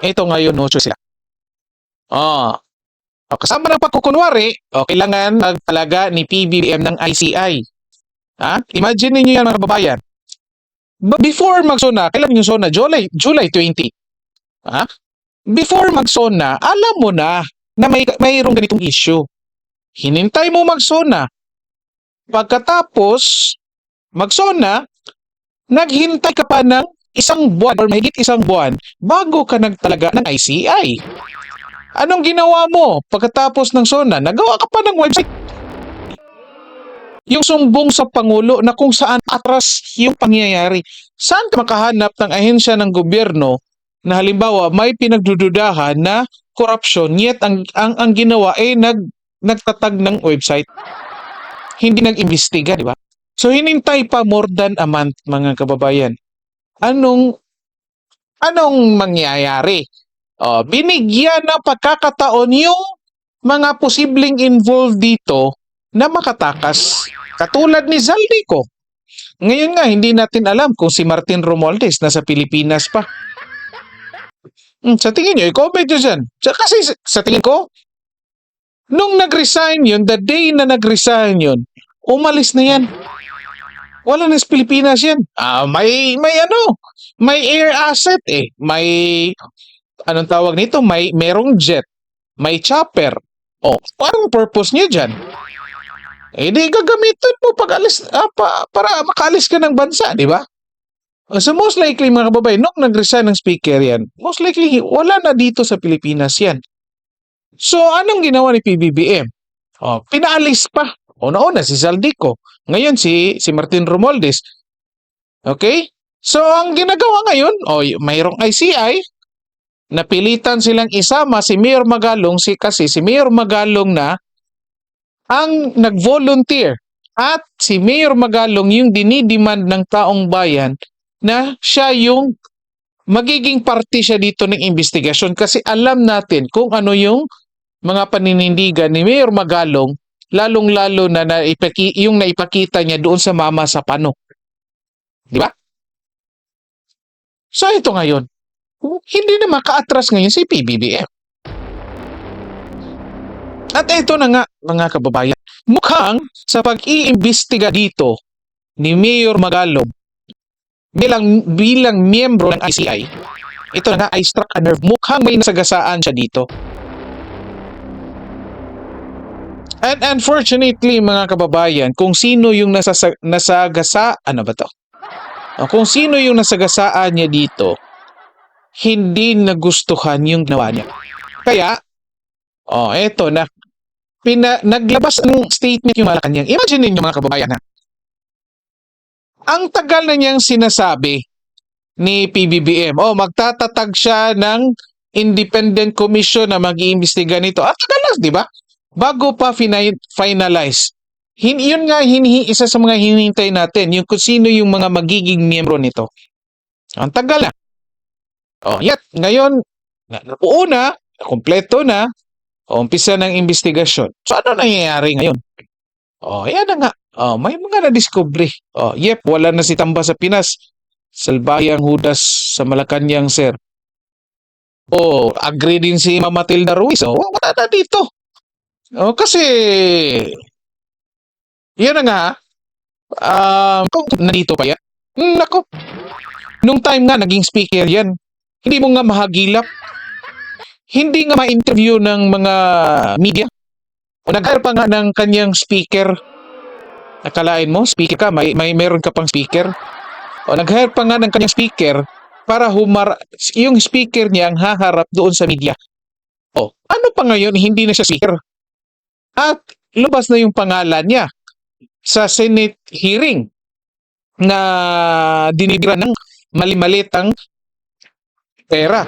ito ngayon, no, sila. Oh. O, kasama ng pagkukunwari, o, kailangan magtalaga ni PBBM ng ICI. Ha? Imagine niyo yan mga kababayan. But before magsona, kailan yung sona? July, July 20. Ha? Before magsona, alam mo na na may mayroong ganitong issue. Hinintay mo magsona. Pagkatapos magsona, naghintay ka pa ng isang buwan or mahigit isang buwan bago ka nagtalaga ng ICI. Anong ginawa mo pagkatapos ng SONA? Nagawa ka pa ng website. Yung sumbong sa Pangulo na kung saan atras yung pangyayari. Saan ka makahanap ng ahensya ng gobyerno na halimbawa may pinagdududahan na korupsyon yet ang, ang, ang ginawa ay nag, nagtatag ng website. Hindi nag-imbestiga, di ba? So hinintay pa more than a month mga kababayan. Anong anong mangyayari? Oh, binigyan ng pagkakataon yung mga posibleng involved dito na makatakas. Katulad ni Zaldico. Ngayon nga, hindi natin alam kung si Martin Romualdez nasa Pilipinas pa. Hmm, sa tingin nyo, i-comment nyo dyan. Kasi sa tingin ko, nung nag-resign yun, the day na nag-resign yun, umalis na yan. Wala na sa Pilipinas yan. Ah, may, may ano, may air asset eh. May anong tawag nito? May merong jet, may chopper. Oh, parang purpose niya diyan. Eh di gagamitin mo pag alis ah, pa, para makaalis ka ng bansa, di ba? Oh, So most likely mga kababayan, nung nag-resign ng speaker yan, most likely wala na dito sa Pilipinas yan. So anong ginawa ni PBBM? Oh, pinaalis pa. Una-una si Zaldico. Ngayon si si Martin Romualdez. Okay? So ang ginagawa ngayon, oh, mayroong ICI, napilitan silang isama si Mayor Magalong si kasi si Mayor Magalong na ang nag-volunteer at si Mayor Magalong yung dinidemand ng taong bayan na siya yung magiging party siya dito ng investigasyon kasi alam natin kung ano yung mga paninindigan ni Mayor Magalong lalong-lalo na naipaki, yung naipakita niya doon sa mama sa pano. Di ba? So ito ngayon, hindi na makaatras ngayon si PBBM. At ito na nga, mga kababayan, mukhang sa pag-iimbestiga dito ni Mayor Magalong bilang, bilang miyembro ng ICI, ito na nga, I struck a nerve. Mukhang may nasagasaan siya dito. And unfortunately, mga kababayan, kung sino yung nasasa, nasagasa, ano ba to? O, Kung sino yung nasagasaan niya dito, hindi nagustuhan yung ginawa niya. Kaya, oh, eto na. Pina, naglabas ng statement yung Malacanang. Imagine ninyo mga kababayan ha. Ang tagal na niyang sinasabi ni PBBM, oh, magtatatag siya ng independent commission na mag-iimbestiga nito. At tagal lang, di ba? Bago pa fina- finalize. Hin yun nga hinhi isa sa mga hinihintay natin, yung kung sino yung mga magiging miyembro nito. Ang tagal na. Oh, yet, ngayon, na, nabuo na, kompleto na, umpisa ng investigasyon. So, ano nangyayari ngayon? Oh, yan na nga. Oh, may mga na-discovery. Oh, yep, wala na si Tamba sa Pinas. Salbayang Hudas sa Malacanang, sir. Oh, agree din si Mama Tilda Ruiz. Oh, wala na dito. Oh, kasi, yan na nga. Um, kung nandito pa yan, hmm, nako, Nung time nga, naging speaker yan. Hindi mo nga mahagilap. Hindi nga ma-interview ng mga media. O nag-hire pa nga ng kanyang speaker. Nakalain mo, speaker ka, may, may meron ka pang speaker. O nag-hire pa nga ng kanyang speaker para humar yung speaker niya ang haharap doon sa media. O, ano pa ngayon, hindi na siya speaker. At lumabas na yung pangalan niya sa Senate hearing na dinibira ng mali-malitang pera.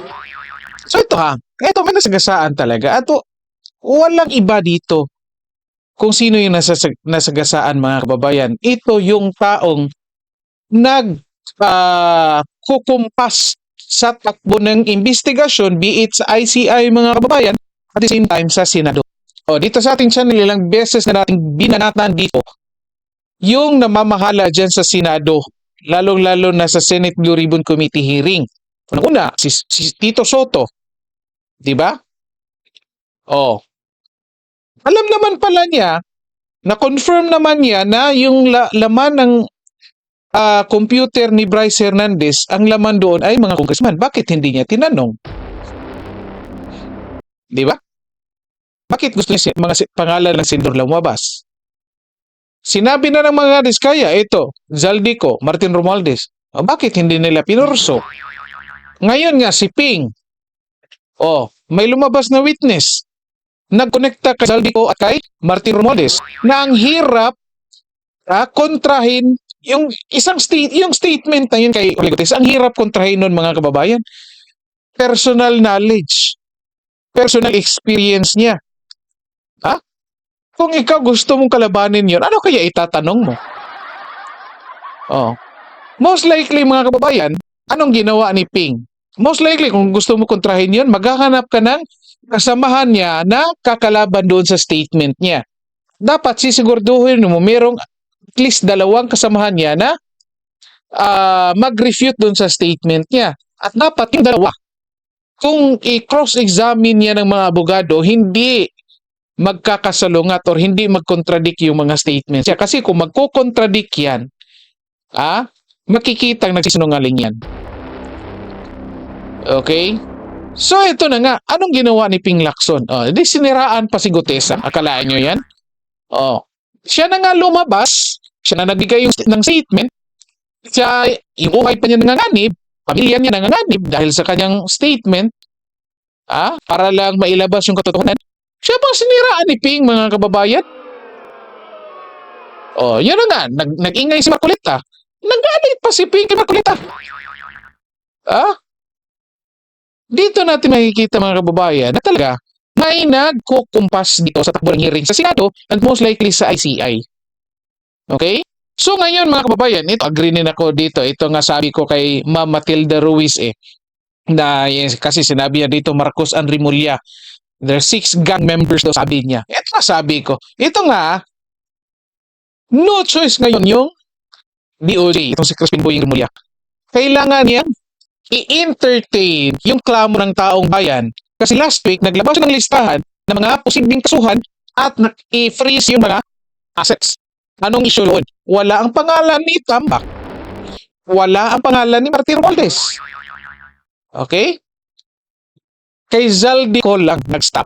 So ito ha, ito may nasagasaan talaga. At walang iba dito kung sino yung nasasag- nasagasaan mga kababayan. Ito yung taong nag ah, kukumpas sa takbo ng investigasyon, be it sa ICI mga kababayan, at the same time sa Senado. O, dito sa ating channel, ilang beses na nating binanatan dito yung namamahala dyan sa Senado, lalong-lalo na sa Senate Blue Ribbon Committee hearing. Una, si, si Tito Soto, Di ba? Oh. Alam naman pala niya, na-confirm naman niya na yung la- laman ng ah, computer ni Bryce Hernandez, ang laman doon ay mga congressman. Bakit hindi niya tinanong? Di ba? Bakit gusto niya mga pangalan ng senador lumabas? Sinabi na ng mga diskaya, ito, Zaldico, Martin Romualdez. O, bakit hindi nila pinurso? Ngayon nga, si Ping. Oh, may lumabas na witness. Nagkonekta kay Zaldico at kay Martin Romualdez na ang hirap ah, kontrahin yung isang state, yung statement na yun kay Oligotes, ang hirap kontrahin nun mga kababayan. Personal knowledge. Personal experience niya. Kung ikaw gusto mong kalabanin yun, ano kaya itatanong mo? Oh. Most likely mga kababayan, anong ginawa ni Ping? Most likely kung gusto mo kontrahin yun, maghahanap ka ng kasamahan niya na kakalaban doon sa statement niya. Dapat sisigurduhin mo merong at least dalawang kasamahan niya na ah, mag-refute doon sa statement niya. At dapat yung dalawa, kung i-cross-examine niya ng mga abogado, hindi magkakasalungat or hindi mag-contradict yung mga statements. Kasi kung magko-contradict yan, ah, makikita ang nagsisinungaling yan. Okay? So ito na nga, anong ginawa ni Ping Lacson? Oh, di siniraan pa si Gutesa. Akalaan nyo yan? Oh, siya na nga lumabas, siya na nagbigay yung, ng statement, siya, yung buhay pa niya nanganganib, pamilya niya nanganganib dahil sa kanyang statement, ah, para lang mailabas yung katotohanan. Siya pang siniraan ni Ping, mga kababayan. Oh, yun na nga, nag, nag-ingay si Marcoleta. Nagalit pa si Ping kay Marcoleta. Ah? Dito natin makikita mga kababayan na talaga may nagkukumpas dito sa takbo ng hearing sa Senado and most likely sa ICI. Okay? So ngayon mga kababayan, ito agree din ako dito. Ito nga sabi ko kay Ma'am Matilda Ruiz eh na yes, kasi sinabi niya dito Marcos Anrimulia. There are six gang members daw sabi niya. Ito nga sabi ko. Ito nga, no choice ngayon yung DOJ, itong si Crispin Boying Remulla. Kailangan niya i-entertain yung klamo ng taong bayan kasi last week naglabas ng listahan ng mga posibleng kasuhan at i-freeze yung mga assets. Anong issue doon? Wala ang pangalan ni Tambak. Wala ang pangalan ni Martin Romualdez. Okay? Kay Zaldi ko lang nag-stop.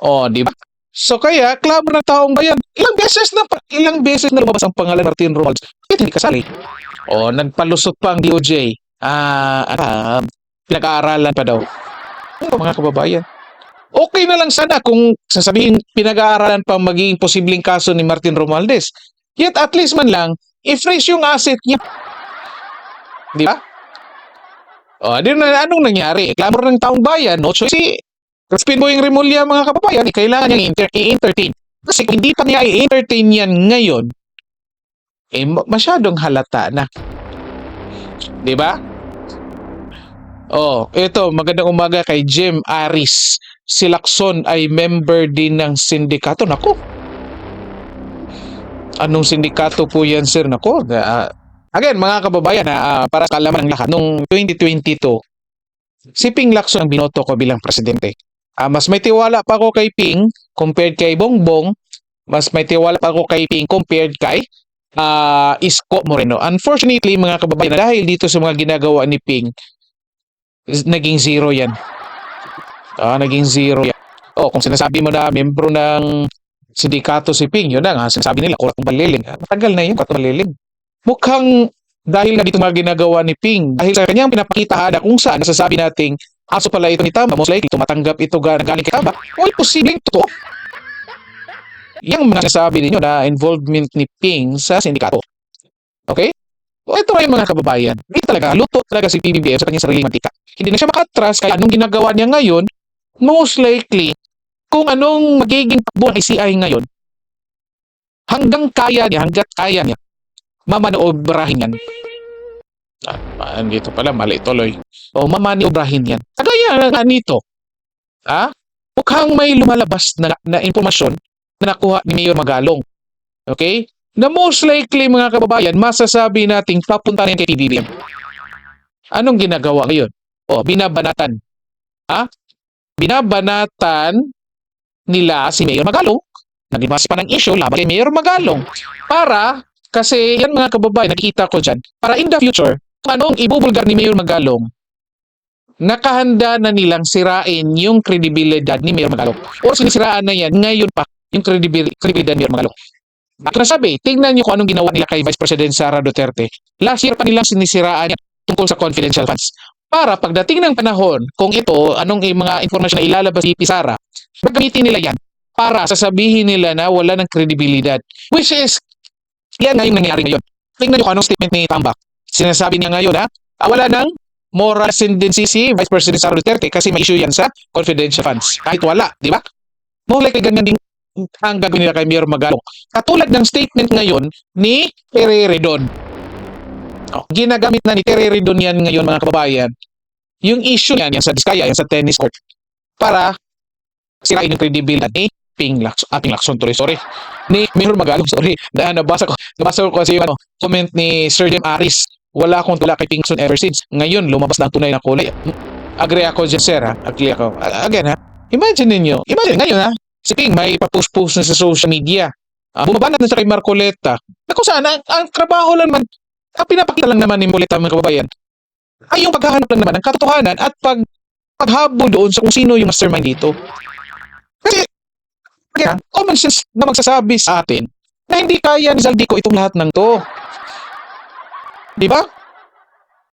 O, di ba? So kaya, klamo ng taong bayan, ilang beses na ilang beses na lumabas ang pangalan Martin Romualdez. Bakit hindi kasali? O, nagpalusot pa ang DOJ. Ah, ah, pinag-aaralan pa daw. Ano mga kababayan? Okay na lang sana kung sasabihin pinag-aaralan pa magiging posibleng kaso ni Martin Romualdez. Yet at least man lang, i-freeze yung asset niya. Di ba? O, di na, anong nangyari? Clamor ng taong bayan, no? So, si Crispin Boying Remulla, mga kababayan, eh, kailangan niyang i-entertain. Kasi kung hindi pa niya i-entertain yan ngayon, eh, ma- masyadong halata na. Di ba? Oh, ito, magandang umaga kay Jim Aris. Si Lacson ay member din ng sindikato. Nako. Anong sindikato po yan, sir? Nako. Ah, again, mga kababayan, ah, para kalaman ng lahat, noong 2022, si Ping Lacson ang binoto ko bilang presidente. Ah, mas may tiwala pa ako kay Ping compared kay Bongbong. Mas may tiwala pa ako kay Ping compared kay ah, Isko Moreno. Unfortunately, mga kababayan, dahil dito sa mga ginagawa ni Ping, naging zero yan. Ah, naging zero yan. Oh, kung sinasabi mo na membro ng sindikato si Ping, yun na nga, sinasabi nila, kurat ng baliling. Ah, Matagal na yun, kurat ng baliling. Mukhang dahil na dito mga ginagawa ni Ping, dahil sa kanyang pinapakita na kung saan nasasabi nating aso pala ito ni Tama, most likely tumatanggap ito ga- galing kay Tama, well, posibleng totoo. Yang mga nasasabi ninyo na involvement ni Ping sa sindikato. Okay? O ito yung mga kababayan. Hindi talaga, luto talaga si PBBM sa kanyang sariling mantika. Hindi na siya makatras, kaya anong ginagawa niya ngayon, most likely, kung anong magiging takbo ng ICI ngayon, hanggang kaya niya, hanggat kaya niya, mamanoobrahin yan. Ah, ah, dito pala, mali tuloy. O, mamaniobrahin yan. Kagaya nga nito, ha? Mukhang may lumalabas na, na impormasyon na nakuha ni Mayor Magalong. Okay? Na most likely, mga kababayan, masasabi nating papunta na yan kay PBBM. Anong ginagawa ngayon? O, binabanatan ha, binabanatan nila si Mayor Magalong, nagimas pa ng issue laban kay Mayor Magalong, para, kasi yan mga kababayan, nakikita ko dyan, para in the future, kung anong ibubulgar ni Mayor Magalong, nakahanda na nilang sirain yung kredibilidad ni Mayor Magalong. O sinisiraan na yan, ngayon pa, yung kredibil- kredibilidad ni Mayor Magalong. Ako nasabi, tingnan niyo kung anong ginawa nila kay Vice President Sara Duterte. Last year pa nilang sinisiraan yan tungkol sa confidential funds. Para pagdating ng panahon, kung ito, anong mga informasyon na ilalabas si Sara, gagamitin nila yan para sasabihin nila na wala ng kredibilidad. Which is, yan nga yung nangyari ngayon. Tingnan niyo kung anong statement ni Tambak. Sinasabi niya ngayon ha, ah, wala ng moral ascendancy si Vice President Sara Duterte kasi may issue yan sa confidential funds. Kahit wala, di ba? More likely ganyan din ang gagawin nila kay Mayor Magalong. Katulad ng statement ngayon ni Terere Don. Oh, ginagamit na ni Terere Don yan ngayon mga kababayan. Yung issue yan, yan sa Diskaya, yan sa tennis court, para sirain yung credibility ni Ping Lacson, ah, Ping Lacson, tuloy, sorry. Ni Mayor Magalong, sorry. Na, nabasa ko, nabasa ko kasi yung ano, comment ni Sir Jem Aris. Wala akong tula kay Ping ever since. Ngayon, lumabas na ang tunay na kulay. Agree ako dyan, sir, ha? Agree ako. Ah, Again, ha? Imagine ninyo, imagine ngayon, ha? Si Ping may ipapost-post na sa social media. Uh, bumabanat na siya kay Marcoleta. Na kung saan, ang, ang trabaho lang man, ang pinapakita lang naman ni Marcoleta mga kababayan, ay yung paghahanap lang naman ng katotohanan at pag paghabol doon sa kung sino yung mastermind dito. Kaya, common sense na magsasabi sa atin na hindi kaya ni Zaldico itong lahat ng to. Di ba?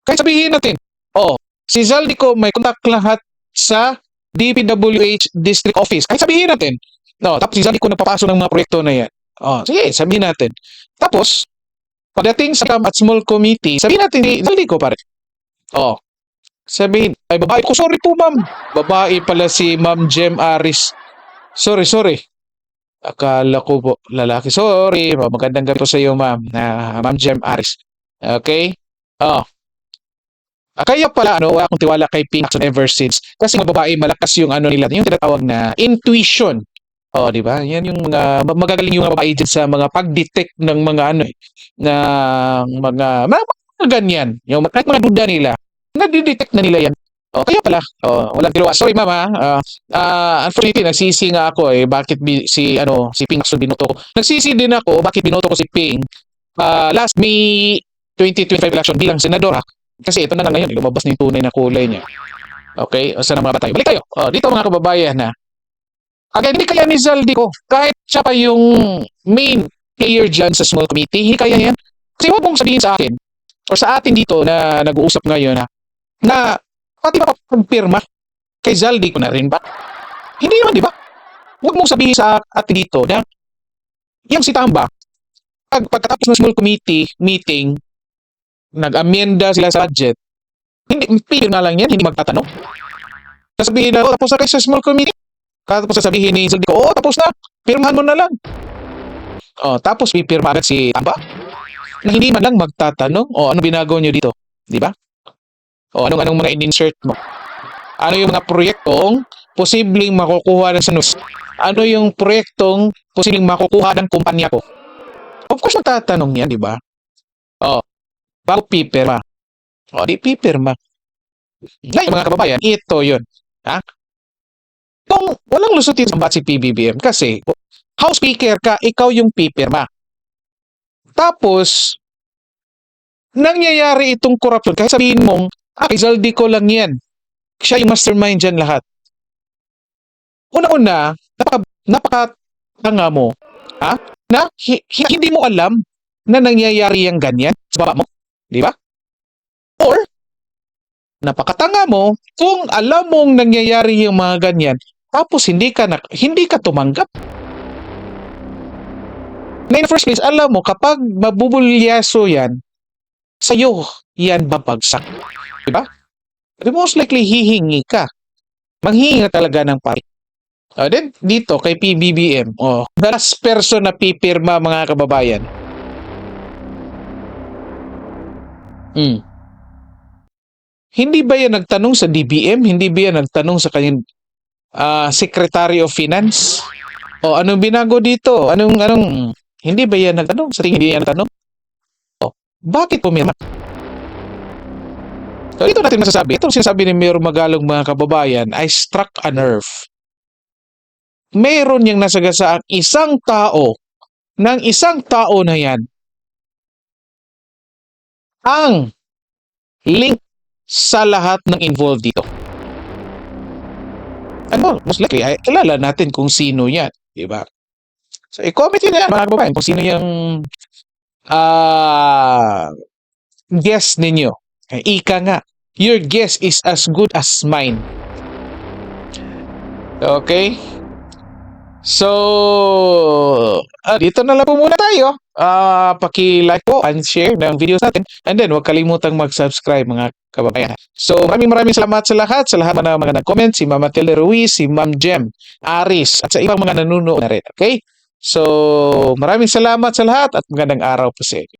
Kaya sabihin natin, oh, si Zaldico may contact lahat sa DPWH District Office. Kahit sabihin natin. No, tapos si Zaldico nagpapaso ng mga proyekto na yan. Oh, sige, sabihin natin. Tapos, pagdating sa at Small Committee, sabihin natin si Zaldico pare. Oh, sabihin, ay babae ko, sorry po ma'am. Babae pala si Ma'am Jem Aris. Sorry, sorry. Akala ko po, lalaki. Sorry, magandang gabi po sa iyo ma'am. Na Ma'am Jem Aris. Okay? Oh. Ah, kaya pala ano, wala akong tiwala kay Pinakson ever since. Kasi mga babae malakas yung ano nila, yung tinatawag na intuition. Oh, di ba? Yan yung mga ma- magagaling yung mga babae dyan sa mga pag-detect ng mga ano eh, na mga mga, mga ganyan. Yung kahit mga duda nila, nadi-detect na nila yan. Oh, kaya pala. Oh, walang tiwala. Sorry mama. Ah, ah, unfortunately nagsisi nga ako eh bakit bi- si ano si Ping Lacson binoto ko. Nagsisi din ako bakit binoto ko si Ping ah, last May 2025 election bilang senador ha. Kasi ito na nga ngayon, lumabas na yung tunay na kulay niya. Okay? O saan mga tayo? Balik tayo. O, dito mga kababayan na. Hindi kaya ni Zaldico, kahit siya pa yung main player dyan sa small committee, hindi kaya yan. Kasi huwag mong sabihin sa akin, or sa atin dito na nag-uusap ngayon na, na pati ba pagpirma kay Zaldico na rin ba? Hindi naman, di ba? Huwag mong sabihin sa atin dito na yung si Tamba, pag pagkatapos ng small committee meeting, nag-amenda sila sa budget, hindi, pipir nga lang yan, hindi magtatanong. Sasabihin na, oh, tapos na kayo sa small committee. Tapos sasabihin ni Zaldico, oh, tapos na, pirmahan mo na lang. Oh, tapos pipirma agad si Tamba. Na hindi man lang magtatanong, oh, ano binago nyo dito? Di ba? O, anong, anong mga in-insert mo? Ano yung mga proyektong posibleng makukuha ng sanus? Ano yung proyektong posibleng makukuha ng kumpanya ko? Of course, magtatanong yan, di ba? O, bago pipirma. O, di pipirma. Ngayon, mga kababayan, ito yun. Ha? Kung walang lusutin sa bat si PBBM, kasi House Speaker ka, ikaw yung pipirma. Tapos, nangyayari itong corruption. Kahit sabihin mong, kay Zaldico lang yan. Siya yung mastermind dyan lahat. Una-una, napaka, napakatanga mo, ha? Na hi- hi- hindi mo alam na nangyayari yung ganyan sa baba mo. Di ba? Or, napakatanga mo kung alam mong nangyayari yung mga ganyan, tapos hindi ka, na, hindi ka tumanggap. Na in first place, alam mo, kapag mabubulyaso yan, sa'yo yan babagsak. Di ba? Di most likely hihingi ka. Manghihingi ka talaga ng pari. Uh, then, dito, kay PBBM, oh, the last person na pipirma mga kababayan. Hmm. Hindi ba yan nagtanong sa DBM? Hindi ba yan nagtanong sa kanyang ah, Secretary of Finance? O anong binago dito? Anong, anong, hindi ba yan nagtanong? Sa tingin hindi yan nagtanong? O, bakit pumirma? So, ito natin masasabi. Itong sinasabi ni Mayor Magalong mga kababayan ay struck a nerve. Meron niyang nasagasaan isang tao ng isang tao na yan ang link sa lahat ng involved dito. Ano, most likely, ay, kilala natin kung sino yan. Di ba? So, i-comment yun yan, mga kababayan, kung sino yung ah guess ninyo. Ika nga, your guess is as good as mine. Okay? So, ah, dito na lang po muna tayo. Ah, paki-like po and share ng videos natin. And then, huwag kalimutang mag-subscribe mga kababayan. So, maraming maraming salamat sa lahat, sa lahat ng mga nag-comment, si Mama Tilly Ruiz, si Ma'am Jem, Aris, at sa ibang mga nanunood na rin. Okay? So, maraming salamat sa lahat at magandang araw po sa inyo.